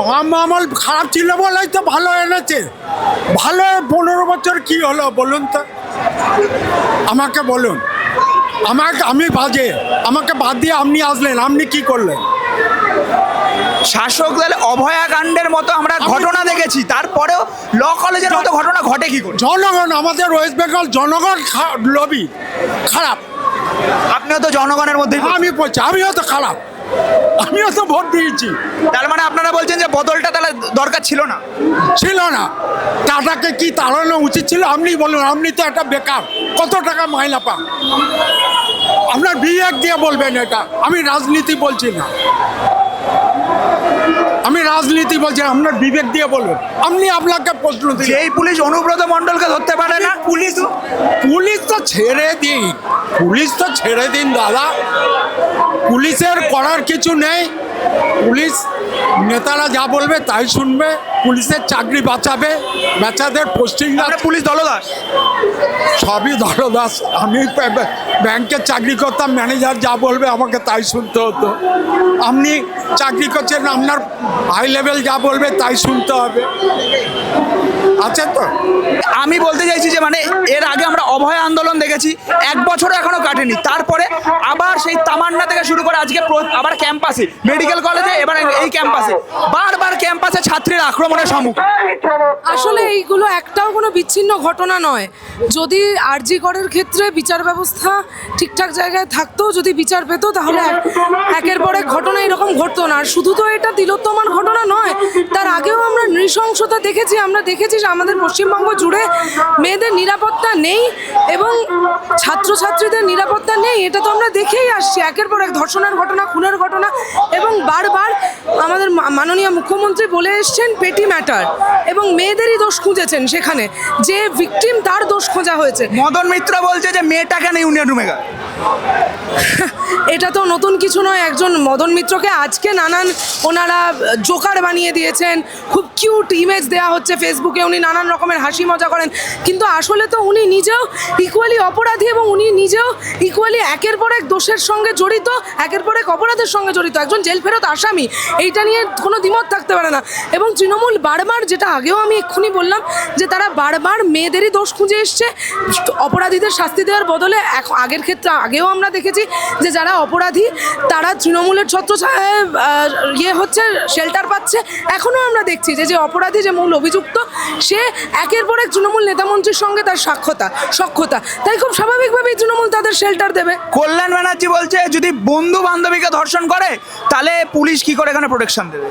বাম আমল খারাপ ছিল বলেই তো ভালো এনেছে। ভালো পনেরো বছর কি হলো বলুন তো? আমাকে বলুন। আমাকে আমি বাজে। আমাকে বাদ দিয়ে আপনি আসলেন আপনি কি করলেন? শাসক দল অভয়াকাণ্ডের মতো আমরা ঘটনা দেখেছি তারপরেও ল কলেজের মতো ঘটনা ঘটে কি করে? জনগণ আমাদের ওয়েস্ট বেঙ্গল জনগণ লবি খারাপ। আপনিও তো জনগণের মধ্যে আমি বলছি আমিও তো খারাপ। আমিও তো ভোট দিয়েছি। তার মানে আপনারা বলছেন যে বদলটা তাহলে দরকার ছিল না? ছিল না। টাটাকে কি তাড়ানো উচিত ছিল? আপনি বলুন আপনি তো একটা বেকার। কত টাকা মাইনা পান আপনার বিবেক দিয়ে বলবেন এটা। আমি রাজনীতি বলছি না। আমি রাজনীতি বলছি আপনার বিবেক দিয়ে বলবেন আপনি আপনাকে প্রশ্ন দিন এই পুলিশ অনুব্রত মণ্ডলকে ধরতে পারে না। পুলিশ পুলিশ তো ছেড়ে দিন। পুলিশ তো ছেড়ে দিন দাদা। পুলিশের করার কিছু নেই। পুলিশ নেতারা যা বলবে তাই শুনবে। পুলিশের চাকরি বাঁচাবে। বাচ্চাদের পোস্টিং পুলিশ দলদাস। সবই দলদাস। আমি ব্য- ব্য- ব্যাংকের চাকরি করতাম ম্যানেজার যা বলবে আমাকে তাই শুনতে হতো। আপনি চাকরি করছেন আপনার হাই লেভেল যা বলবে তাই শুনতে হবে। আছে তো? আমি বলতে চাইছি যে মানে এর আগে আমরা অভয় আন্দোলন দেখেছি, এক বছরও এখনও কাটেনি। তারপরে আবার সেই তামান্না থেকে শুরু করে আজকে আবার ক্যাম্পাসে, মেডিকেল কলেজে, এবার এই ক্যাম্পাসে। বারবার ক্যাম্পাসে ছাত্রীর আক্রমণের সম্মুখীন। আসলে এইগুলো একটাও কোনো বিচ্ছিন্ন ঘটনা নয়। যদি আরজি করের ক্ষেত্রে বিচার ব্যবস্থা ঠিকঠাক জায়গায় থাকতো, যদি বিচার পেতো, তাহলে একের পর এক ঘটনা এরকম ঘটতো না। আর শুধু তো এটা তিলোত্তমার ঘটনা নয়, তার আগেও আমরা নৃশংসতা দেখেছি, আমরা দেখেছি যে আমাদের পশ্চিমবঙ্গ জুড়ে মেয়েদের নিরাপত্তা নেই এবং ছাত্রছাত্রীদের নিরাপত্তা নেই, এটা তো আমরা দেখেই আসছি। একের পর এক ধর্ষণের ঘটনা, খুনের ঘটনা এবং বারবার আমাদের মাননীয় মুখ্যমন্ত্রী বলে এসছেন পেটি ম্যাটার এবং মেয়েদেরই দোষ খুঁজেছেন সেখানে। যে ভিকটিম তার দোষ খোঁজা হয়েছে। মদন মিত্র বলছে যে মেয়েটা কেন ইউনিয়ন রুমে গেল এটা তো নতুন কিছু নয়, একজন মদন মিত্রকে আজকে নানান ওনারা জোকার বানিয়ে দিয়েছেন, খুব কিউট ইমেজ দেওয়া হচ্ছে ফেসবুকে উনি নানান রকমের হাসি মজা করেন, কিন্তু আসলে তো উনি নিজেও ইকুয়ালি অপরাধী এবং উনি নিজেও ইকুয়ালি একের পর এক দোষের সঙ্গে জড়িত, একের পর এক অপরাধের সঙ্গে জড়িত, একজন জেল ফেরত আসামি, এইটা নিয়ে কোনো দ্বিমত থাকতে পারে না। এবং তৃণমূল বারবার, যেটা আগেও আমি এক্ষুনি বললাম, যে তারা বারবার মেয়েদেরই দোষ খুঁজে এসছে, অপরাধীদের শাস্তি দেওয়ার বদলে আগের ক্ষেত্রে আগেও আমরা দেখেছি যে যারা অপরাধী, তারা তৃণমূলের ছত্র ইয়ে হচ্ছে শেল্টার পাচ্ছে। এখনও আমরা দেখছি যে যে অপরাধী যে মূল অভিযুক্ত, সে একের পর এক তৃণমূল নেতামন্ত্রীর সঙ্গে তার সাক্ষতা, সক্ষতা। তাই খুব স্বাভাবিকভাবেই তৃণমূল তাদের শেল্টার দেবে। কল্যাণ ব্যানার্জি বলছে, যদি বন্ধু বান্ধবীকে ধর্ষণ করে, তাহলে পুলিশ কি করে এখানে প্রোটেকশন দেবে?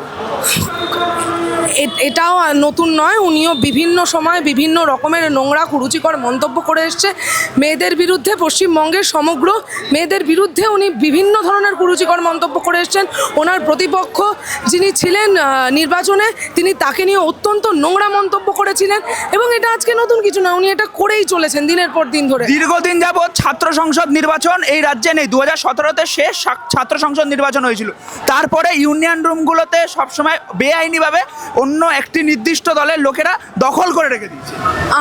এটাও নতুন নয়, উনিও বিভিন্ন সময় বিভিন্ন রকমের নোংরা কুরুচিকর মন্তব্য করে এসছে। মেয়েদের বিরুদ্ধে, পশ্চিমবঙ্গের সমগ্র মেয়েদের বিরুদ্ধে উনি বিভিন্ন ধরনের কুরুচিকর মন্তব্য করে এসছেন। ওনার প্রতিপক্ষ যিনি ছিলেন নির্বাচনে, তিনি তাকে নিয়ে অত্যন্ত নোংরা মন্তব্য করেছিলেন এবং এটা আজকে নতুন কিছু না উনি এটা করেই চলেছেন দিনের পর দিন ধরে। দীর্ঘদিন যাবৎ ছাত্র সংসদ নির্বাচন এই রাজ্যে নেই। দু হাজার সতেরোতে শেষ ছাত্র সংসদ নির্বাচন হয়েছিল। তারপরে ইউনিয়ন রুমগুলোতে সবসময় বেআইনিভাবে অন্য একটি নির্দিষ্ট দলের লোকেরা দখল করে রেখে দিয়েছে।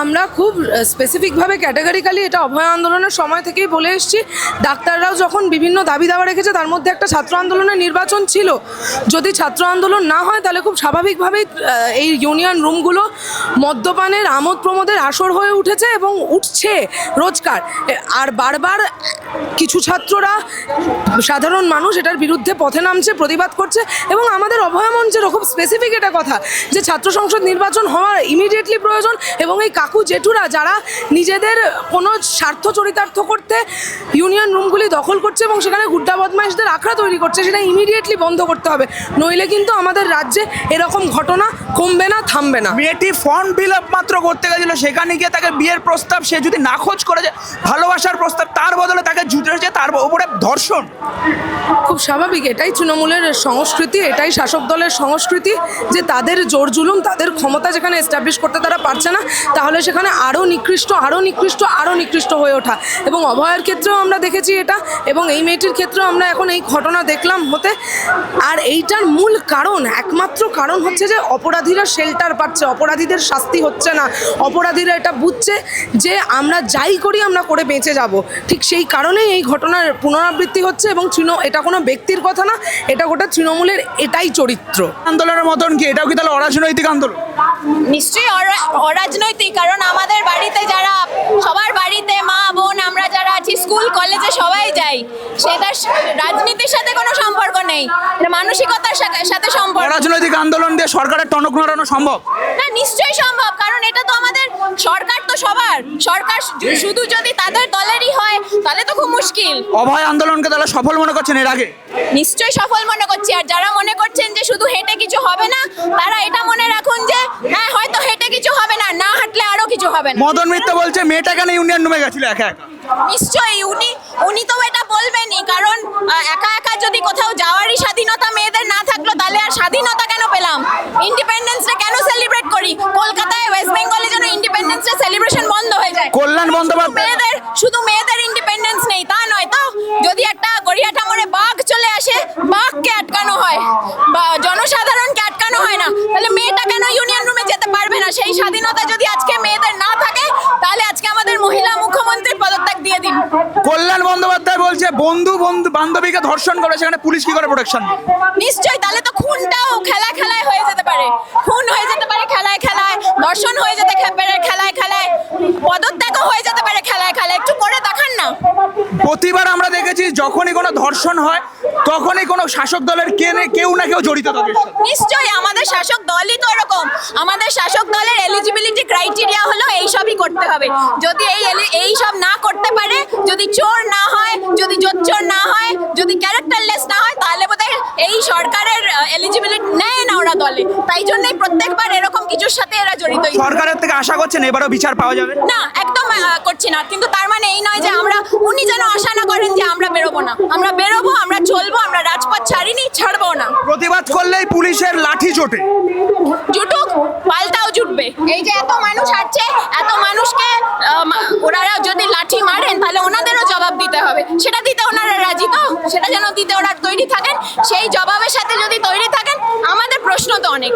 আমরা খুব স্পেসিফিকভাবে ক্যাটাগরিক্যালি এটা অভয় আন্দোলনের সময় থেকেই বলে এসেছি। ডাক্তাররাও যখন বিভিন্ন দাবি দাবা রেখেছে, তার মধ্যে একটা ছাত্র আন্দোলনের নির্বাচন ছিল। যদি ছাত্র আন্দোলন না হয়, তাহলে খুব স্বাভাবিকভাবেই এই ইউনিয়ন রুমগুলো মদ্যপানের, আমোদ প্রমোদের আসর হয়ে উঠেছে এবং উঠছে রোজকার। আর বারবার কিছু ছাত্ররা, সাধারণ মানুষ এটার বিরুদ্ধে পথে নামছে, প্রতিবাদ করছে এবং আমাদের অভয় মঞ্চেরও খুব স্পেসিফিক এটা কথা। যে ছাত্র সংসদ নির্বাচন হওয়ার ইমিডিয়েটলি প্রয়োজন এবং এই কাকু জেঠুরা যারা নিজেদের কোনো স্বার্থ চরিতার্থ করতে ইউনিয়ন রুমগুলি দখল করছে এবং সেখানে গুড্ডা বদমাইশদের আখড়া তৈরি করছে সেটা ইমিডিয়েটলি বন্ধ করতে হবে। নইলে কিন্তু আমাদের রাজ্যে এরকম ঘটনা কমবে না থামবে না। মেয়েটি ফর্ম ফিল আপ মাত্র করতে গেছিল সেখানে গিয়ে তাকে বিয়ের প্রস্তাব সে যদি নাকচ করে যায় ভালোবাসার প্রস্তাব তার বদলে তাকে জুটেছে তার উপরে ধর্ষণ। খুব স্বাভাবিক এটাই তৃণমূলের সংস্কৃতি এটাই শাসক দলের সংস্কৃতি যে তাদের জোর জুলুম, তাদের ক্ষমতা যেখানে এস্টাবলিশ করতে তারা পারছে না, তাহলে সেখানে আরও নিকৃষ্ট আরও নিকৃষ্ট আরও নিকৃষ্ট হয়ে ওঠা। এবং অভয়ের ক্ষেত্রেও আমরা দেখেছি এটা, এবং এই মেয়েটির ক্ষেত্রেও আমরা এখন এই ঘটনা দেখলাম। হতে আর এইটার মূল কারণ একমাত্র কারণ হচ্ছে যে অপরাধীরা শেল্টার পাচ্ছে অপরাধীদের শাস্তি হচ্ছে না। অপরাধীরা এটা বুঝছে যে আমরা যাই করি আমরা করে বেঁচে যাব। ঠিক সেই কারণেই এই ঘটনার পুনরাবৃত্তি হচ্ছে এবং তৃণ এটা কোনো ব্যক্তির কথা না এটা গোটা তৃণমূলের এটাই চরিত্র। আন্দোলনের মতন কি? এটাও কি তাহলে অরাজনৈতিক আন্দোলন? নিশ্চয়ই অরা- অরাজনৈতিক কারণ আমাদের বাড়িতে যারা সবার বাড়িতে মা বোন আমরা যারা আছি স্কুল কলেজে সবাই যাই। সেটা স- মানসিকতার সাথে- সাথে সম্পর্ক। অরাজনৈতিক আন্দোলন দিয়ে সরকারের টনক নড়ানো সম্ভব? হ্যাঁ নিশ্চয়ই সম্ভব কারণ এটা তো আমাদের সরকার তো সবার। সরকার শুধু যদি তাদের দলেরই হয় তাহলে তো খুব মুশকিল। অভয় আন্দোলনকে তাহলে সফল মনে করছেন এর আগে? নিশ্চয়ই সফল মনে করছি আর যারা মনে করছেন যে শুধু হেঁটে কিছু হবে না তারা এটা মনে রাখুন যে হ্যাঁ হয়তো হেঁটে কিছু হবে না না হাঁটলে আরও কিছু হবে না। মদন মিত্র বলছে মেয়েটা কেন ইউনিয়ন রুমে গেছিল একা একা? নিশ্চয়ই উনি উনি তো এটা বলবেনই কারণ একা একা যদি কোথাও যাওয়ারই স্বাধীনতা কেন পেলাম? ইন্ডিপেন্ডেন্স ডে কেন সেলিব্রেট করি কলকাতায় ওয়েস্ট বেঙ্গলে যেন ইন্ডিপেন্ডেন্স ডে সেলিব্রেশন বন্ধ হয়ে যায় কল্যাণ বন্দ্যোপাধ্যায়- শুধু মেয়েদের শুধু মেয়েদের ইন্ডিপেন্ডেন্স নেই তা নয় তো যদি একটা গড়িয়াটা মোড়ে বাঘ চলে আসে বাঘকে আটকানো হয় বা জনসাধারণকে আটকানো হয় না তাহলে মেয়েটা কেন ইউনিয়ন রুমে যেতে পারবে না সেই স্বাধীনতা যদি আজকে মেয়েদের না থাকে তাহলে আজকে আমাদের মহিলা মুখ্যমন্ত্রীর পদত্যাগ দিয়ে দিন কল্যাণ বন্দ্যোপাধ্যায় বলছে, বন্ধু বন্ধু, বান্ধবীকে ধর্ষণ করে সেখানে পুলিশ কি করে প্রোটেকশন নিশ্চয়ই, তাহলে তো খুনটাও খেলায় খেলায় হয়ে যেতে পারে। খুন হয়ে যেতে পারে, খেলায় খেলায়। ধর্ষণ হয়ে যেতে খে- পারে খেলায় খেলায় পদত্যাগও হয়ে যেতে পারে খেলায় খেলায় একটু করে দেখান না প্রতিবার আমরা দেখেছি যখনই কোনো ধর্ষণ হয়, তখনই কোনো শাসক দলের কেউ না কেউ জড়িত থাকে নিশ্চয়ই, আমাদের শাসক দলই তো এরকম। আমাদের শাসক দলের এলিজিবিলিটি ক্রাইটেরিয়া হলো এই সবই করতে হবে। যদি এই এই সব না করতে পারে, যদি চোর না হয়, যদি জোচ্চোর না হয়, যদি ক্যারেক্টারলেস না হয়, তাহলে বোধহয় এই সরকারের এলিজিবিলিটি নেয় না ওরা দলে। তাই জন্যই প্রত্যেকবার এরকম কিছুর সাথে এরা জড়িত সরকারের থেকে আশা করছেন এবারও বিচার পাওয়া যাবে? না একদম করছি না। কিন্তু তার মানে এই নয় যে আমরা উনি যেন আশা না করেন যে আমরা বেরোবো না। আমরা বেরোবো আমরা চলবো আমরা রাজপথ ছাড়িনি ছাড়বো না। প্রতিবাদ করলেই পুলিশের লাঠি চোটে জুটুক পাল্টাও জুটবে। এই যে এত মানুষ হাঁটছে এত মানুষকে ওনারা যদি লাঠি মারেন তাহলে ওনাদেরও জবাব দিতে হবে। সেটা দিতে ওনারা রাজি তো? সেটা যেন দিতে ওরা তৈরি প্রশ্ন তো অনেক।